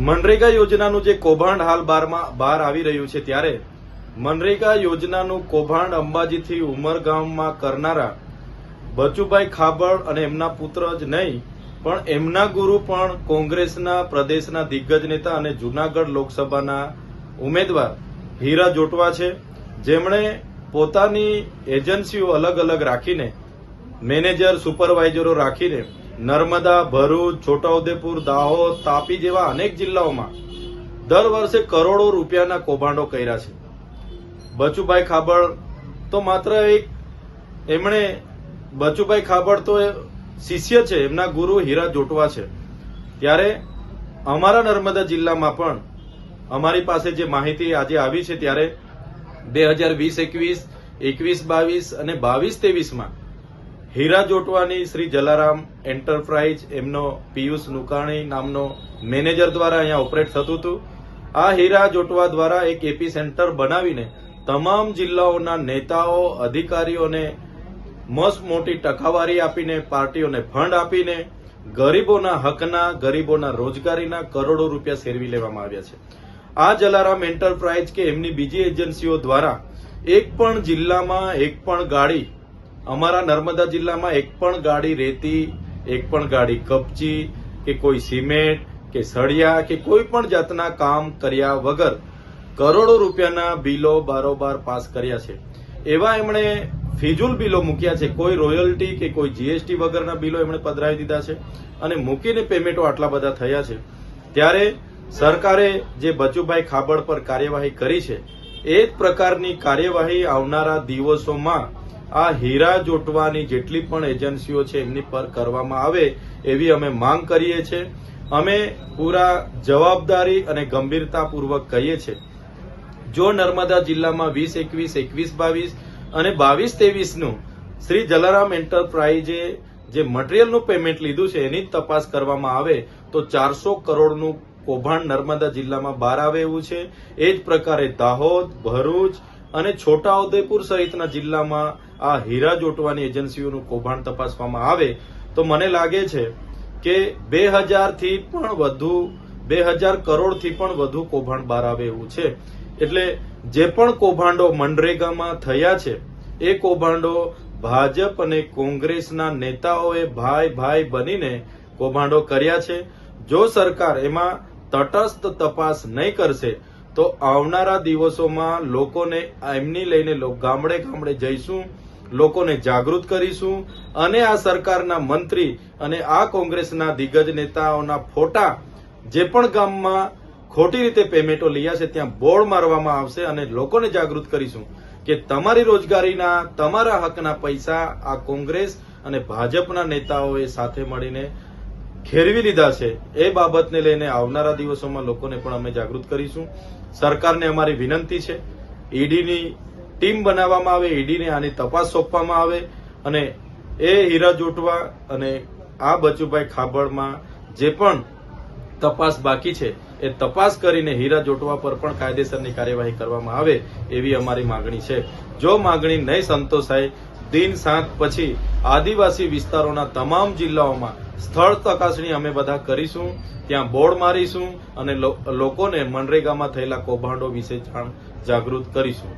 મનરેગા યોજનાનું જે કૌભાંડ હાલ બારમાં બહાર આવી રહ્યું છે ત્યારે મનરેગા યોજનાનું કૌભાંડ અંબાજીથી ઉમરગામમાં કરનારા બચુભાઈ ખાબડ અને એમના પુત્ર જ નહીં, પણ એમના ગુરુ પણ કોંગ્રેસના પ્રદેશના દિગ્ગજ નેતા અને જુનાગઢ લોકસભાના ઉમેદવાર હીરા જોટવા છે. જેમણે પોતાની એજન્સીઓ અલગ અલગ રાખીને, મેનેજર, સુપરવાઇઝરો રાખીને નર્મદા, ભરૂચ, છોટાઉદેપુર, દાહોદ, તાપી જેવા અનેક જિલ્લાઓમાં દર વર્ષે કરોડો રૂપિયાના કૌભાંડો કર્યા છે. બચુભાઈ ખાબડ તો માત્ર એક, એમણે બચુભાઈ ખાબડ તો શિષ્ય છે, એમના ગુરુ હીરા જોટવા છે. ત્યારે અમારા નર્મદા જિલ્લામાં પણ અમારી પાસે જે માહિતી આજે આવી છે, ત્યારે બે હજાર વીસ, એકવીસ એકવીસ, બાવીસ અને બાવીસ, ત્રેવીસમાં હીરા જોટવાની શ્રી જલારામ એન્ટરપ્રાઇઝ એમનો પિયુષ નુકાણી નામનો મેનેજર દ્વારા અહીંયા ઓપરેટ થતું હતું. આ હીરા જોટવા દ્વારા એક એપી સેન્ટર બનાવીને તમામ જિલ્લાઓના નેતાઓ, અધિકારીઓને મસ્ત મોટી ટકાવારી આપીને, પાર્ટીઓને ફંડ આપીને ગરીબોના હકના, ગરીબોના રોજગારીના કરોડો રૂપિયા સેરવી લેવામાં આવ્યા છે. આ જલારામ એન્ટરપ્રાઇઝ કે એમની બીજી એજન્સીઓ દ્વારા એક પણ જિલ્લામાં એક પણ ગાડી અમારા નર્મદા જિલ્લામાં એક પણ ગાડી રેતી, એક પણ ગાડી કપચી, કે કોઈ સિમેન્ટ, કે સળિયા, કે કોઈ પણ જાતના કામ કર્યા વગર કરોડો રૂપિયાના બિલો બારોબાર પાસ કર્યા છે. એવા એમણે ફિજુલ બિલો મૂક્યા છે. કોઈ રોયલ્ટી કે કોઈ જીએસટી વગરના બિલો એમણે પધરાવી દીધા છે અને મૂકીને પેમેન્ટો આટલા બધા થયા છે. ત્યારે સરકારે જે બચુભાઈ ખાબડ પર કાર્યવાહી કરી છે, એ જ પ્રકારની કાર્યવાહી આવનારા દિવસોમાં આ હીરા જોટવાની જેટલી પણ એજન્સીઓ છે એમની પર કરવામાં આવે એવી અમે માંગ કરીએ છીએ અમે પૂરા જવાબદારી અને ગંભીરતાપૂર્વક કહીએ છીએ જો નર્મદા જિલ્લામાં વીસ, એકવીસ એકવીસ, બાવીસ અને બાવીસ, ત્રેવીસનું શ્રી જલારામ એન્ટરપ્રાઇઝે જે મટીરિયલનું પેમેન્ટ લીધું છે એની તપાસ કરવામાં આવે તો ચારસો કરોડનું કૌભાંડ નર્મદા જિલ્લામાં બહાર આવે એવું છે. એ જ પ્રકારે દાહોદ, ભરૂચ અને છોટાઉદેપુર સહિતના જિલ્લામાં આ હીરા જોટવાની એજન્સીઓનું કૌભાંડ તપાસવામાં આવે તો મને લાગે છે કે બે હજારથી પણ વધુ, બે હજાર કરોડથી પણ વધુ કૌભાંડ બહાર આવે એવું છે. એટલે જે પણ કૌભાંડો મનરેગામાં થયા છે, એ કૌભાંડો ભાજપ અને કોંગ્રેસના નેતાઓએ ભાઈ ભાઈ બનીને કૌભાંડો કર્યા છે. જો સરકાર એમાં તટસ્થ તપાસ નહીં કરશે તો આવનારા દિવસોમાં લોકોને, એમની લઈને ગામડે ગામડે જઈશું, લોકોને જાગૃત કરીશું અને આ સરકારના મંત્રી અને આ કોંગ્રેસના દિગ્ગજ નેતાઓના ફોટા જે પણ ગામમાં ખોટી રીતે પેમેન્ટો લીયા છે ત્યાં બોર્ડ મારવામાં આવશે અને લોકોને જાગૃત કરીશું કે તમારી રોજગારીના, તમારા હકના પૈસા આ કોંગ્રેસ અને ભાજપના નેતાઓએ સાથે મળીને ખેરવી લીધા છે. એ બાબતને લઈને આવનારા દિવસોમાં લોકોને પણ અમે જાગૃત કરીશું. સરકારને અમારી વિનંતી છે. ઈડીની ટીમ બનાવવામાં આવે, ઈડીને આની તપાસ સોંપવામાં આવે અને એ હીરા જોટવા અને આ બચુભાઈ ખાબડમાં જે પણ તપાસ બાકી છે, એ તપાસ કરીને હીરા જોટવા પર પણ કાયદેસરની કાર્યવાહી કરવામાં આવે એવી અમારી માગણી છે. જો માંગણી નહીં સંતોષાય દિન સાત પછી આદિવાસી વિસ્તારોના તમામ જિલ્લાઓમાં સ્થળ ચકાસણી અમે બધા કરીશું. ત્યાં બોર્ડ મારીશું અને લોકોને મનરેગામાં થયેલા કૌભાંડો વિશે જાણ, જાગૃત કરીશું.